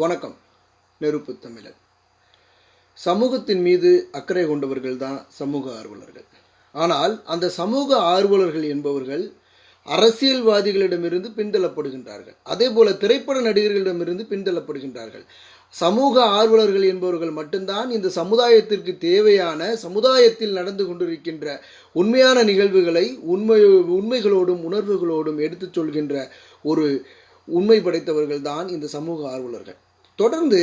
வணக்கம். நெருப்பு தமிழன். சமூகத்தின் மீது அக்கறை கொண்டவர்கள் தான் சமூக ஆர்வலர்கள். ஆனால் அந்த சமூக ஆர்வலர்கள் என்பவர்கள் அரசியல்வாதிகளிடமிருந்து பின்தள்ளப்படுகின்றார்கள். அதே போல திரைப்பட நடிகர்களிடமிருந்து பின்தள்ளப்படுகின்றார்கள். சமூக ஆர்வலர்கள் என்பவர்கள் மட்டும்தான் இந்த சமுதாயத்திற்கு தேவையான சமுதாயத்தில் நடந்து கொண்டிருக்கின்ற உண்மையான நிகழ்வுகளை உண்மை உண்மைகளோடும் உணர்வுகளோடும் எடுத்துச் சொல்கின்ற ஒரு உண்மை படைத்தவர்கள் தான் இந்த சமூக ஆர்வலர்கள். தொடர்ந்து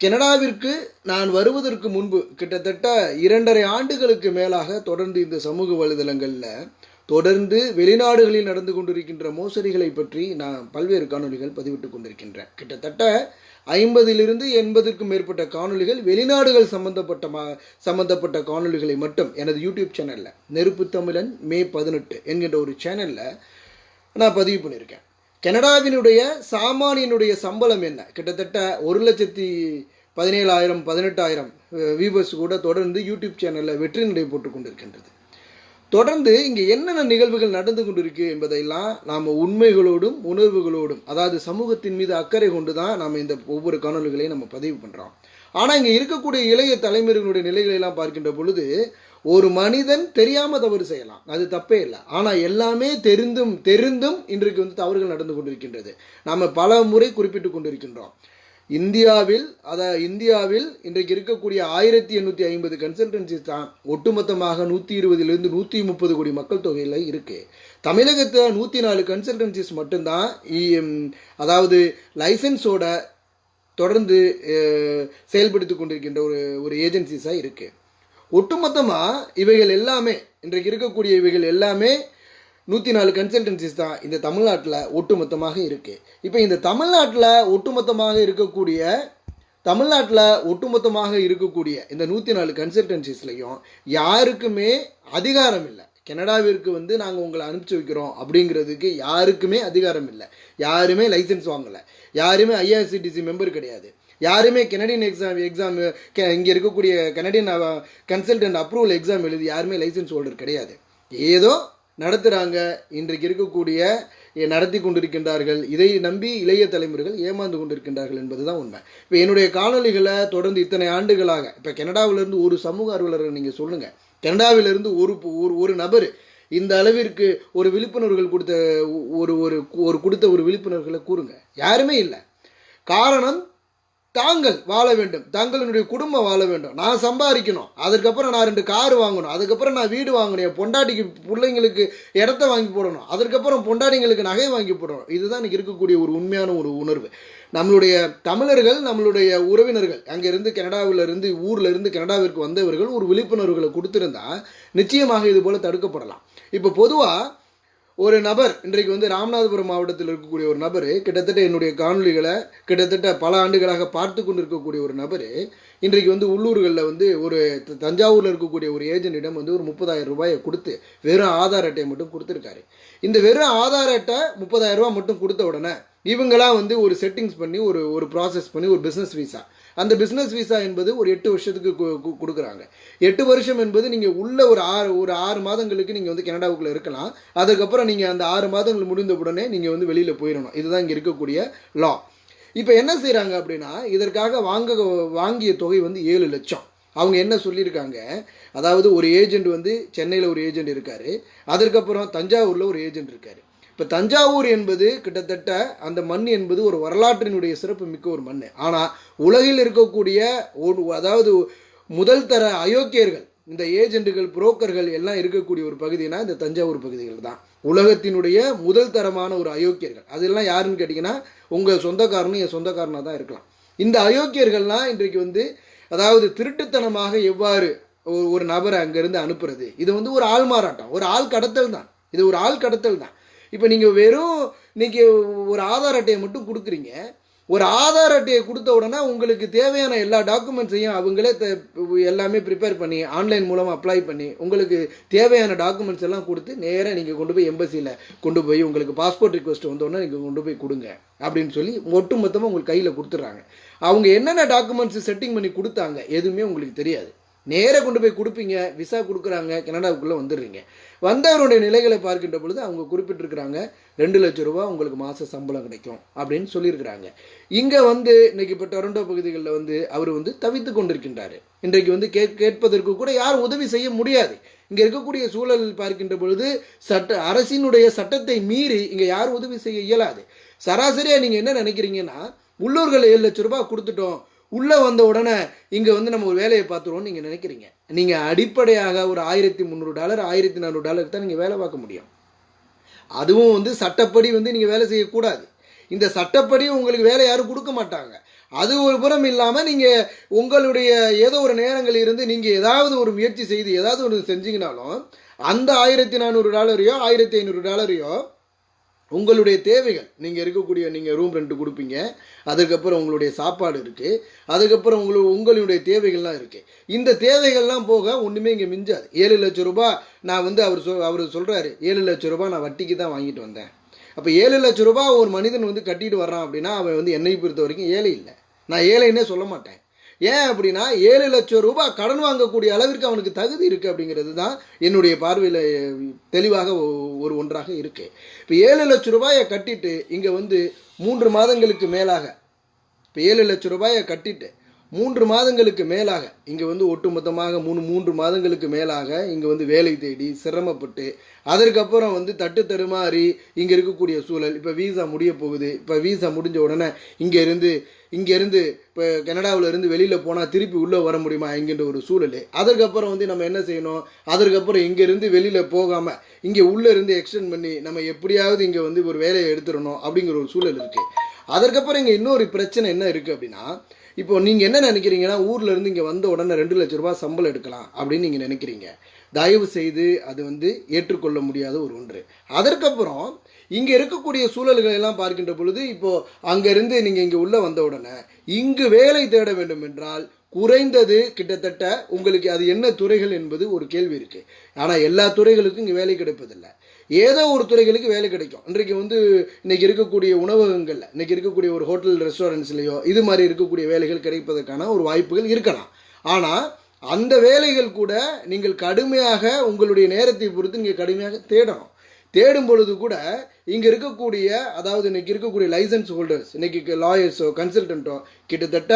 கனடாவிற்கு நான் வருவதற்கு முன்பு கிட்டத்தட்ட இரண்டரை ஆண்டுகளுக்கு மேலாக தொடர்ந்து இந்த சமூக வலைதளங்களில் தொடர்ந்து வெளிநாடுகளில் நடந்து கொண்டிருக்கின்ற மோசடிகளை பற்றி நான் பல்வேறு காணொளிகள் பதிவிட்டு கொண்டிருக்கின்றேன். கிட்டத்தட்ட ஐம்பதிலிருந்து எண்பதுக்கும் மேற்பட்ட காணொளிகள் வெளிநாடுகள் சம்பந்தப்பட்ட மா சம்பந்தப்பட்ட காணொளிகளை மட்டும் எனது யூடியூப் சேனலில் நெருப்பு தமிழன் மே பதினெட்டு என்கின்ற ஒரு சேனலில் நான் பதிவு பண்ணியிருக்கேன். கனடாவினுடைய சாமானியனுடைய சம்பளம் என்ன? கிட்டத்தட்ட ஒரு லட்சத்தி பதினேழாயிரம் பதினெட்டாயிரம் வியூவர்ஸ் கூட தொடர்ந்து யூடியூப் சேனலில் வெற்றி நடை போட்டு கொண்டிருக்கின்றது. தொடர்ந்து இங்கே என்னென்ன நிகழ்வுகள் நடந்து கொண்டிருக்கு என்பதையெல்லாம் நாம் உண்மைகளோடும் உணர்வுகளோடும் அதாவது சமூகத்தின் மீது அக்கறை கொண்டு தான் நாம் இந்த ஒவ்வொரு காணொலிகளையும் நம்ம பதிவு பண்ணுறோம் ஆனால் இங்கே இருக்கக்கூடிய இளைய தலைமுறைகளுடைய நிலைகளை எல்லாம் பார்க்கின்ற பொழுது ஒரு மனிதன் தெரியாம தவறு செய்யலாம். அது தப்பே இல்லை. ஆனால் எல்லாமே தெரிந்தும் தெரிந்தும் இன்றைக்கு வந்து தவறுகள் நடந்து கொண்டிருக்கின்றது. நாம் பல முறை குறிப்பிட்டு கொண்டிருக்கின்றோம். இந்தியாவில் அத இந்தியாவில் இன்றைக்கு இருக்கக்கூடிய ஆயிரத்தி எண்ணூற்றி ஐம்பது கன்சல்டன்சி தான் ஒட்டுமொத்தமாக நூற்றி இருபதுலேருந்து நூற்றி முப்பது கோடி மக்கள் தொகையில் இருக்கு. தமிழகத்தில் நூற்றி நாலு கன்சல்டன்சிஸ் மட்டும்தான் அதாவது லைசன்ஸோட தொடர்ந்து செயல்படுத்தி கொண்டிருக்கின்ற ஒரு ஒரு ஏஜென்சிஸாக இருக்குது ஒட்டுமொத்தமாக இவைகள் எல்லாமே இன்றைக்கு இருக்கக்கூடிய இவைகள் எல்லாமே நூற்றி நாலு கன்சல்டன்சிஸ் தான் இந்த தமிழ்நாட்டில் ஒட்டுமொத்தமாக இருக்குது இப்போ இந்த தமிழ்நாட்டில் ஒட்டுமொத்தமாக இருக்கக்கூடிய தமிழ்நாட்டில் ஒட்டுமொத்தமாக இருக்கக்கூடிய இந்த நூற்றி நாலு கன்சல்டன்சிஸ்லையும் யாருக்குமே அதிகாரம் இல்லை கனடாவிற்கு வந்து நாங்கள் உங்களை அனுப்பிச்சி வைக்கிறோம் அப்படிங்கிறதுக்கு யாருக்குமே அதிகாரம் இல்லை யாருமே லைசன்ஸ் வாங்கலை. யாருமே ஐஆர்சிடிசி மெம்பர் கிடையாது. யாருமே கெனடியன் எக்ஸாம் எக்ஸாம் இங்கே இருக்கக்கூடிய கெனடியன் கன்சல்டன்ட் அப்ரூவல் எக்ஸாம் எழுதி யாருமே லைசன்ஸ் ஹோல்டர் கிடையாது. ஏதோ நடத்துகிறாங்க இன்றைக்கு இருக்கக்கூடிய நடத்தி கொண்டிருக்கின்றார்கள். இதை நம்பி இளைய தலைமுறைகள் ஏமாந்து கொண்டிருக்கின்றார்கள் என்பதுதான் உண்மை. இப்போ என்னுடைய காணொலிகளை தொடர்ந்து இத்தனை ஆண்டுகளாக இப்போ கனடாவிலிருந்து ஒரு சமூக ஆர்வலரை நீங்கள் சொல்லுங்கள் கனடாவிலிருந்து ஒரு ஒரு ஒரு நபர் இந்த அளவிற்கு ஒரு விழிப்புணர்வுகள் கொடுத்த ஒரு ஒரு ஒரு கொடுத்த ஒரு விழிப்புணர்வுகளை கூறுங்க. யாருமே இல்லை. காரணம் தாங்கள் வாழ வேண்டும். தங்களுடைய குடும்பம் வாழ வேண்டும். நான் சம்பாதிக்கணும். அதுக்கப்புறம் நான் ரெண்டு கார் வாங்கணும். அதுக்கப்புறம் நான் வீடு வாங்கணும். என் பொண்டாட்டிக்கு பிள்ளைங்களுக்கு இடத்த வாங்கி போடணும். அதுக்கப்புறம் பொண்டாட்டிங்களுக்கு நகை வாங்கி போடணும். இதுதான் எனக்கு இருக்கக்கூடிய ஒரு உண்மையான ஒரு உணர்வு. நம்மளுடைய தமிழர்கள் நம்மளுடைய உறவினர்கள் அங்கிருந்து கனடாவில் இருந்து ஊரில் இருந்து கனடாவிற்கு வந்தவர்கள் ஒரு விழிப்புணர்வுகளை கொடுத்துருந்தா நிச்சயமாக இது போல தடுக்கப்படலாம். இப்போ பொதுவாக ஒரு நபர் இன்றைக்கு வந்து ராமநாதபுரம் மாவட்டத்தில் இருக்கக்கூடிய ஒரு நபர் கிட்டத்தட்ட என்னுடைய காணொலிகளை கிட்டத்தட்ட பல ஆண்டுகளாக பார்த்து கொண்டு இருக்கக்கூடிய ஒரு நபர் இன்றைக்கு வந்து உள்ளூர்களில் வந்து ஒரு தஞ்சாவூரில் இருக்கக்கூடிய ஒரு ஏஜென்ட்டிடம் வந்து ஒரு முப்பதாயிரம் ரூபாயை கொடுத்து வெறும் ஆதார் அட்டையை மட்டும் கொடுத்துருக்காரு. இந்த வெறும் ஆதார் அட்டை முப்பதாயிரம் ரூபா மட்டும் கொடுத்த உடனே இவங்களாம் வந்து ஒரு செட்டிங்ஸ் பண்ணி ஒரு ஒரு ப்ராசஸ் பண்ணி ஒரு பிஸ்னஸ் வீசா அந்த பிஸ்னஸ் விசா என்பது ஒரு எட்டு வருஷத்துக்கு கொடுக்குறாங்க. எட்டு வருஷம் என்பது நீங்கள் உள்ள ஒரு ஆறு ஒரு ஆறு மாதங்களுக்கு நீங்கள் வந்து கனடாவுக்குள்ளே இருக்கலாம். அதுக்கப்புறம் நீங்கள் அந்த ஆறு மாதங்கள் முடிந்த உடனே நீங்கள் வந்து வெளியில் போயிடணும். இதுதான் இங்கே இருக்கக்கூடிய லா இப்போ என்ன செய்கிறாங்க அப்படின்னா இதற்காக வாங்க வாங்கிய தொகை வந்து ஏழு லட்சம். அவங்க என்ன சொல்லியிருக்காங்க? அதாவது ஒரு ஏஜென்ட் வந்து சென்னையில் ஒரு ஏஜென்ட் இருக்கார். அதற்கப்புறம் தஞ்சாவூரில் ஒரு ஏஜென்ட் இருக்கார். இப்போ தஞ்சாவூர் என்பது கிட்டத்தட்ட அந்த மண் என்பது ஒரு வரலாற்றினுடைய சிறப்பு மிக்க ஒரு மண். ஆனால் உலகில் இருக்கக்கூடிய அதாவது முதல் தர அயோக்கியர்கள் இந்த ஏஜென்ட்டுகள் புரோக்கர்கள் எல்லாம் இருக்கக்கூடிய ஒரு பகுதினா இந்த தஞ்சாவூர் பகுதிகள் தான். உலகத்தினுடைய முதல் தரமான ஒரு அயோக்கியர்கள். அதெல்லாம் யாருன்னு கேட்டிங்கன்னா உங்கள் சொந்தக்காரனும் என் சொந்தக்காரனாக தான் இருக்கலாம். இந்த அயோக்கியர்கள்லாம் இன்றைக்கு வந்து அதாவது திருட்டுத்தனமாக எவ்வாறு ஒரு நபரை அங்கேருந்து அனுப்புறது? இது வந்து ஒரு ஆள் மாறாட்டம் ஒரு ஆள் கடத்தல் தான். இது ஒரு ஆள் கடத்தல் தான். இப்போ நீங்கள் வெறும் நீங்கள் ஒரு ஆதார் அட்டையை மட்டும் கொடுக்குறீங்க. ஒரு ஆதார் அட்டையை கொடுத்த உடனே உங்களுக்கு தேவையான எல்லா டாக்குமெண்ட்ஸையும் அவங்களே எல்லாமே ப்ரிப்பேர் பண்ணி ஆன்லைன் மூலமாக அப்ளை பண்ணி உங்களுக்கு தேவையான டாக்குமெண்ட்ஸ் எல்லாம் கொடுத்து நேராக நீங்கள் கொண்டு போய் எம்பசியில் கொண்டு போய் உங்களுக்கு பாஸ்போர்ட் ரிக்வஸ்ட் வந்தோடனே நீங்கள் கொண்டு போய் கொடுங்க. அப்படின்னு சொல்லி ஒட்டு மொத்தமாக உங்களுக்கு கையில் கொடுத்துட்றாங்க. அவங்க என்னென்ன டாக்குமெண்ட்ஸ் செட்டிங் பண்ணி கொடுத்தாங்க எதுவுமே உங்களுக்கு தெரியாது. நேராக கொண்டு போய் கொடுப்பீங்க விசா கொடுக்குறாங்க கனடாவுக்குள்ளே வந்துடுறீங்க. வந்தவருடைய நிலைகளை பார்க்கின்ற பொழுது அவங்க குறிப்பிட்டிருக்கிறாங்க ரெண்டு லட்சம் ரூபா உங்களுக்கு மாத சம்பளம் கிடைக்கும் அப்படின்னு சொல்லியிருக்கிறாங்க. இங்கே வந்து இன்னைக்கு இப்போ டொரண்டோ பகுதிகளில் வந்து அவர் வந்து தவித்து கொண்டிருக்கின்றாரு. இன்றைக்கு வந்து கேட் கேட்பதற்கு கூட யாரும் உதவி செய்ய முடியாது. இங்கே இருக்கக்கூடிய சூழல் பார்க்கின்ற பொழுது சட்ட அரசினுடைய சட்டத்தை மீறி இங்கே யாரும் உதவி செய்ய இயலாது. சராசரியாக நீங்கள் என்ன நினைக்கிறீங்கன்னா உள்ளூர்கள் ஏழு லட்ச ரூபா கொடுத்துட்டோம் உள்ளே வந்த உடனே இங்கே வந்து நம்ம ஒரு வேலையை பார்த்துருவோம்னு நீங்கள் நினைக்கிறீங்க. நீங்கள் அடிப்படையாக ஒரு ஆயிரத்தி முந்நூறு டாலர் ஆயிரத்தி நானூறு டாலருக்கு தான் நீங்கள் வேலை பார்க்க முடியும். அதுவும் வந்து சட்டப்படி வந்து நீங்கள் வேலை செய்யக்கூடாது. இந்த சட்டப்படி உங்களுக்கு வேலை யாரும் கொடுக்க மாட்டாங்க. அது ஒரு புறம் இல்லாமல் நீங்கள் உங்களுடைய ஏதோ ஒரு நேரங்கள் இருந்து நீங்கள் ஏதாவது ஒரு முயற்சி செய்து ஏதாவது ஒரு செஞ்சீங்கனாலும் அந்த ஆயிரத்தி நானூறு டாலரையோ ஆயிரத்தி ஐநூறு டாலரையோ உங்களுடைய தேவைகள் நீங்கள் இருக்கக்கூடிய நீங்கள் ரூம் ரெண்ட் கொடுப்பீங்க அதுக்கப்புறம் உங்களுடைய சாப்பாடு இருக்குது அதுக்கப்புறம் உங்களு உங்களுடைய தேவைகள்லாம் இருக்குது இந்த தேவைகள்லாம் போக ஒன்றுமே இங்கே மிஞ்சாது. ஏழு லட்சம் ரூபா நான் வந்து அவர் சொல் அவர் சொல்கிறாரு ஏழு லட்சம் ரூபாய் நான் வட்டிக்கு தான் வாங்கிட்டு வந்தேன். அப்போ ஏழு லட்சம் ரூபா ஒரு மனிதன் வந்து கட்டிட்டு வர்றான் அப்படின்னா அவன் வந்து என்னை பொறுத்த வரைக்கும் ஏழை இல்லை. நான் ஏழைன்னே சொல்ல மாட்டேன். ஏன் அப்படின்னா ஏழு லட்சம் ரூபாய் கடன் வாங்கக்கூடிய அளவிற்கு அவனுக்கு தகுதி இருக்குது அப்படிங்கிறது தான் என்னுடைய பார்வையில் தெளிவாக ஒ- ஒரு ஒன்றாக இருக்குது இப்போ ஏழு லட்சம் ரூபாயை கட்டிட்டு இங்கே வந்து மூன்று மாதங்களுக்கு மேலாக இப்போ ஏழு லட்சம் ரூபாயை கட்டிட்டு மூன்று மாதங்களுக்கு மேலாக இங்கே வந்து ஒட்டுமொத்தமாக மூணு மூன்று மாதங்களுக்கு மேலாக இங்கே வந்து வேலை தேடி சிரமப்பட்டு அதற்கப்புறம் வந்து தட்டு தருமாறி இங்கே இருக்கக்கூடிய சூழல் இப்போ வீசா முடிய போகுது இப்போ வீசா முடிஞ்ச உடனே இங்கே இருந்து இங்கேருந்து இப்போ கனடாவில் இருந்து வெளியில் போனால் திருப்பி உள்ளே வர முடியுமா என்கின்ற ஒரு சூழல். அதற்கப்புறம் வந்து நம்ம என்ன செய்யணும்? அதற்கப்புறம் இங்கேருந்து வெளியில் போகாமல் இங்கே உள்ளே இருந்து எக்ஸ்டெண்ட் பண்ணி நம்ம எப்படியாவது இங்கே வந்து ஒரு வேலையை எடுத்துடணும் அப்படிங்கிற ஒரு சூழல் இருக்குது அதற்கப்புறம் இங்கே இன்னொரு பிரச்சனை என்ன இருக்குது அப்படின்னா இப்போ நீங்கள் என்ன நினைக்கிறீங்கன்னா ஊர்லேருந்து இங்கே வந்த உடனே ரெண்டு லட்ச ரூபா சம்பளம் எடுக்கலாம் அப்படின்னு நீங்கள் நினைக்கிறீங்க. தயவு செய்து அது வந்து ஏற்றுக்கொள்ள முடியாத ஒரு ஒன்று. அதற்கப்புறம் இங்கே இருக்கக்கூடிய சூழல்களை எல்லாம் பார்க்கின்ற பொழுது இப்போது அங்கேருந்து நீங்கள் இங்கே உள்ளே வந்த உடனே இங்கு வேலை தேட வேண்டும் என்றால் குறைந்தது கிட்டத்தட்ட உங்களுக்கு அது என்ன துறைகள் என்பது ஒரு கேள்வி இருக்குது ஆனால் எல்லா துறைகளுக்கும் இங்கே வேலை கிடைப்பதில்லை. ஏதோ ஒரு துறைகளுக்கு வேலை கிடைக்கும். இன்றைக்கு வந்து இன்னைக்கு இருக்கக்கூடிய உணவகங்கள்ல இன்னைக்கு இருக்கக்கூடிய ஒரு ஹோட்டல் ரெஸ்டாரண்ட்ஸ்லேயோ இது மாதிரி இருக்கக்கூடிய வேலைகள் கிடைப்பதற்கான ஒரு வாய்ப்புகள் இருக்கலாம். ஆனால் அந்த வேலைகள் கூட நீங்கள் கடுமையாக உங்களுடைய நேரத்தை பொறுத்து நீங்கள் கடுமையாக தேடணும். தேடும் பொழுது கூட இங்கே இருக்கக்கூடிய அதாவது இன்னைக்கு இருக்கக்கூடிய லைசன்ஸ் ஹோல்டர்ஸ் இன்னைக்கு லாயர்ஸோ கன்சல்டன்ட்டோ கிட்டத்தட்ட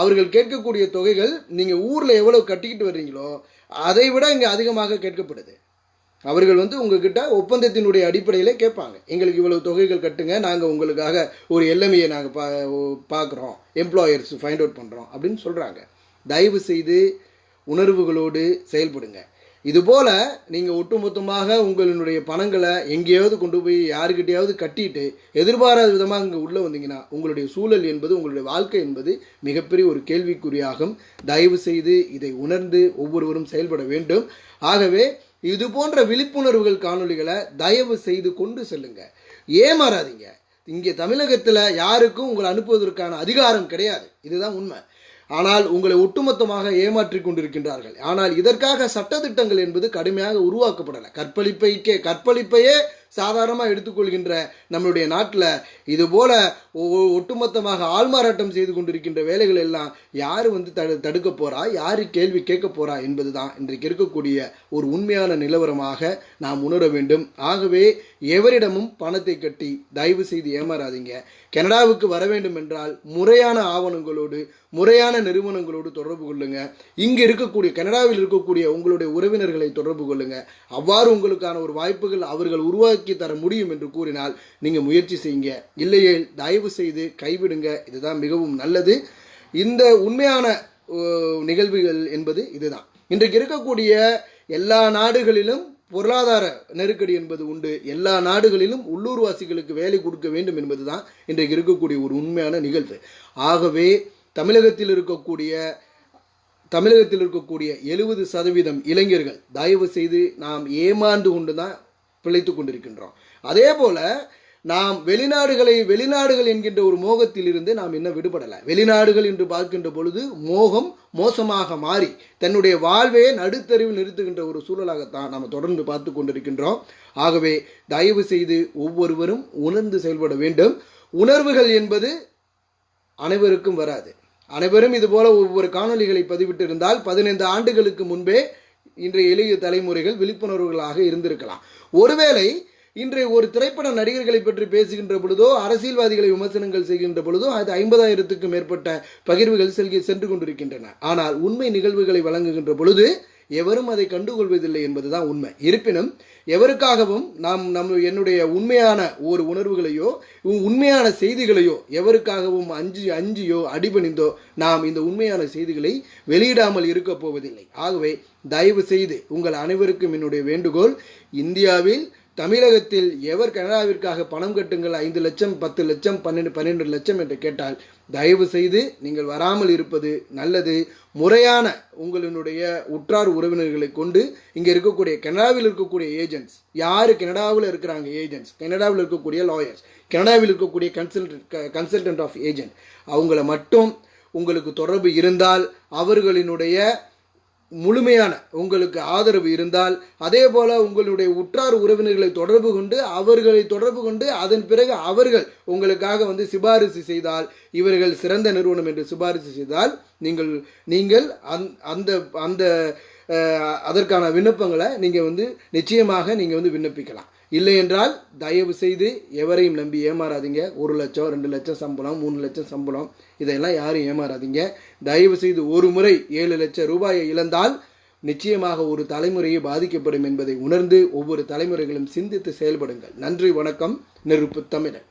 அவர்கள் கேட்கக்கூடிய தொகைகள் நீங்கள் ஊரில் எவ்வளோ கட்டிக்கிட்டு வர்றீங்களோ அதை விட இங்கே அதிகமாக கேட்கப்படுது. அவர்கள் வந்து உங்ககிட்ட ஒப்பந்தத்தினுடைய அடிப்படையிலே கேட்பாங்க. எங்களுக்கு இவ்வளவு தொகைகள் கட்டுங்க நாங்கள் உங்களுக்காக ஒரு எல்எம்ஐயை நாங்கள் பா பார்க்குறோம் எம்ப்ளாயர்ஸ் ஃபைண்ட் அவுட் பண்ணுறோம் அப்படின்னு சொல்கிறாங்க தயவு செய்து உணர்வுகளோடு செயல்படுங்க. இதுபோல் நீங்கள் ஒட்டுமொத்தமாக உங்களுடைய பணங்களை எங்கேயாவது கொண்டு போய் யாருக்கிட்டையாவது கட்டிட்டு எதிர்பாராத விதமாக இங்கே உள்ளே வந்தீங்கன்னா உங்களுடைய சூழல் என்பது உங்களுடைய வாழ்க்கை என்பது மிகப்பெரிய ஒரு கேள்விக்குறியாகும். தயவு செய்து இதை உணர்ந்து ஒவ்வொருவரும் செயல்பட வேண்டும். ஆகவே இது போன்ற விழிப்புணர்வுகள் காணொளிகளை தயவு செய்து கொண்டு செல்லுங்க. ஏமாறாதீங்க. இங்கே தமிழகத்தில் யாருக்கும் உங்களை அனுப்புவதற்கான அதிகாரம் கிடையாது. இதுதான் உண்மை. ஆனால் உங்களை ஒட்டுமொத்தமாக ஏமாற்றிக் கொண்டிருக்கின்றார்கள். ஆனால் இதற்காக சட்டத்திட்டங்கள் என்பது கடுமையாக உருவாக்கப்படலை. கற்பழிப்பைக்கே கற்பழிப்பையே சாதாரணமாக எடுத்துக்கொள்கின்ற நம்மளுடைய நாட்டில் இதுபோல ஒ- ஒட்டுமொத்தமாக ஆள்மாறாட்டம் செய்து கொண்டிருக்கின்ற வேலைகள் எல்லாம் யார் வந்து தடு தடுக்க போறா? யாரு கேள்வி கேட்க போறா என்பதுதான் இன்றைக்கு இருக்கக்கூடிய ஒரு உண்மையான நிலவரமாக நாம் உணர வேண்டும். ஆகவே எவரிடமும் பணத்தை கட்டி தயவு செய்து ஏமாறாதீங்க. கனடாவுக்கு வர வேண்டும் என்றால் முறையான ஆவணங்களோடு முறையான நிறுவனங்களோடு தொடர்பு கொள்ளுங்க. இங்கு இருக்கக்கூடிய கனடாவில் இருக்கக்கூடிய உங்களுடைய உறவினர்களை தொடர்பு கொள்ளுங்க. அவ்வாறு உங்களுக்கான ஒரு வாய்ப்புகள் அவர்கள் உருவாக்கி தர முடியும் என்று கூறினால் நீங்க முயற்சி செய்யுங்க. இல்லையே தயவு செய்து கைவிடுங்க. இதுதான் மிகவும் நல்லது. இந்த உண்மையான நிகழ்வுகள் என்பது இதுதான். இன்றைக்கு இருக்கக்கூடிய எல்லா நாடுகளிலும் பொருளாதார நெருக்கடி என்பது உண்டு. எல்லா நாடுகளிலும் உள்ளூர்வாசிகளுக்கு வேலை கொடுக்க வேண்டும் என்பதுதான் இன்றைக்கு இருக்கக்கூடிய ஒரு உண்மையான நிகழ்வு. ஆகவே தமிழகத்தில் இருக்கக்கூடிய தமிழகத்தில் இருக்கக்கூடிய எழுபது சதவீதம் இளைஞர்கள் தயவு செய்து நாம் ஏமாந்து கொண்டு தான் பிழைத்து கொண்டிருக்கின்றோம். அதே போல நாம் வெளிநாடுகளை வெளிநாடுகள் என்கின்ற ஒரு மோகத்தில் இருந்து நாம் இன்னும் விடுபடலை. வெளிநாடுகள் என்று பார்க்கின்ற பொழுது மோகம் மோசமாக மாறி தன்னுடைய வாழ்வையே நடுத்தருவில் நிறுத்துகின்ற ஒரு சூழலாகத்தான் நாம் தொடர்ந்து பார்த்து கொண்டிருக்கின்றோம். ஆகவே தயவு செய்து ஒவ்வொருவரும் உணர்ந்து செயல்பட வேண்டும். உணர்வுகள் என்பது அனைவருக்கும் வராது. அனைவரும் இதுபோல ஒவ்வொரு காணொளிகளை பதிவிட்டு இருந்தால் பதினைந்து ஆண்டுகளுக்கு முன்பே இன்றைய இளைய தலைமுறைகள் விழிப்புணர்வுகளாக இருந்திருக்கலாம். ஒருவேளை இன்றைய ஒரு திரைப்பட நடிகர்களை பற்றி பேசுகின்ற பொழுதோ அரசியல்வாதிகளை விமர்சனங்கள் செய்கின்ற பொழுதோ அது ஐம்பதாயிரத்துக்கும் மேற்பட்ட பகிர்வுகள் செல்கி சென்று கொண்டிருக்கின்றன. ஆனால் உண்மை நிகழ்வுகளை வழங்குகின்ற பொழுது எவரும் அதை கண்டுகொள்வதில்லை என்பதுதான் உண்மை. இருப்பினும் எவருக்காகவும் நாம் நம் என்னுடைய உண்மையான ஒரு உணர்வுகளையோ உண்மையான செய்திகளையோ எவருக்காகவும் அஞ்சு அஞ்சியோ அடிபணிந்தோ நாம் இந்த உண்மையான செய்திகளை வெளியிடாமல் இருக்க போவதில்லை. ஆகவே தயவு செய்து உங்கள் அனைவருக்கும் என்னுடைய வேண்டுகோள் இந்தியாவில் தமிழகத்தில் எவர் கனடாவிற்காக பணம் கட்டுங்கள்? ஐந்து லட்சம் பத்து லட்சம் பன்னெண்டு பன்னெண்டு லட்சம் என்று கேட்டால் தயவு செய்து நீங்கள் வராமல் இருப்பது நல்லது. முறையான உங்களினுடைய உற்றார் உறவினர்களை கொண்டு இங்கே இருக்கக்கூடிய கனடாவில் இருக்கக்கூடிய ஏஜென்ட்ஸ் யார் கனடாவில் இருக்கிறாங்க ஏஜென்ட்ஸ் கனடாவில் இருக்கக்கூடிய லாயர்ஸ் கனடாவில் இருக்கக்கூடிய கன்சல்டன்ட் கன்சல்டன்ட் ஆஃப் ஏஜென்ட் அவங்கள மட்டும் உங்களுக்கு தொடர்பு இருந்தால் அவர்களினுடைய முழுமையான உங்களுக்கு ஆதரவு இருந்தால் அதே போல உங்களுடைய உற்றார் உறவினர்களை தொடர்பு கொண்டு அவர்களை தொடர்பு கொண்டு அதன் பிறகு அவர்கள் உங்களுக்காக வந்து சிபாரிசு செய்தால் இவர்கள் சிறந்த நிறுவனம் என்று சிபாரிசு செய்தால் நீங்கள் நீங்கள் அந்- அந்த அந்த அதற்கான விண்ணப்பங்களை நீங்கள் வந்து நிச்சயமாக நீங்கள் வந்து விண்ணப்பிக்கலாம். இல்லை என்றால் தயவு செய்து எவரையும் நம்பி ஏமாறாதீங்க. ஒரு லட்சம் ரெண்டு லட்சம் சம்பளம் மூணு லட்சம் சம்பளம் இதையெல்லாம் யாரும் ஏமாறாதீங்க. தயவு செய்து ஒரு முறை ஏழு லட்சம் ரூபாயை இழந்தால் நிச்சயமாக ஒரு தலைமுறையே பாதிக்கப்படும் என்பதை உணர்ந்து ஒவ்வொரு தலைமுறைகளும் சிந்தித்து செயல்படுங்கள். நன்றி வணக்கம். நெருப்பு தமிழன்.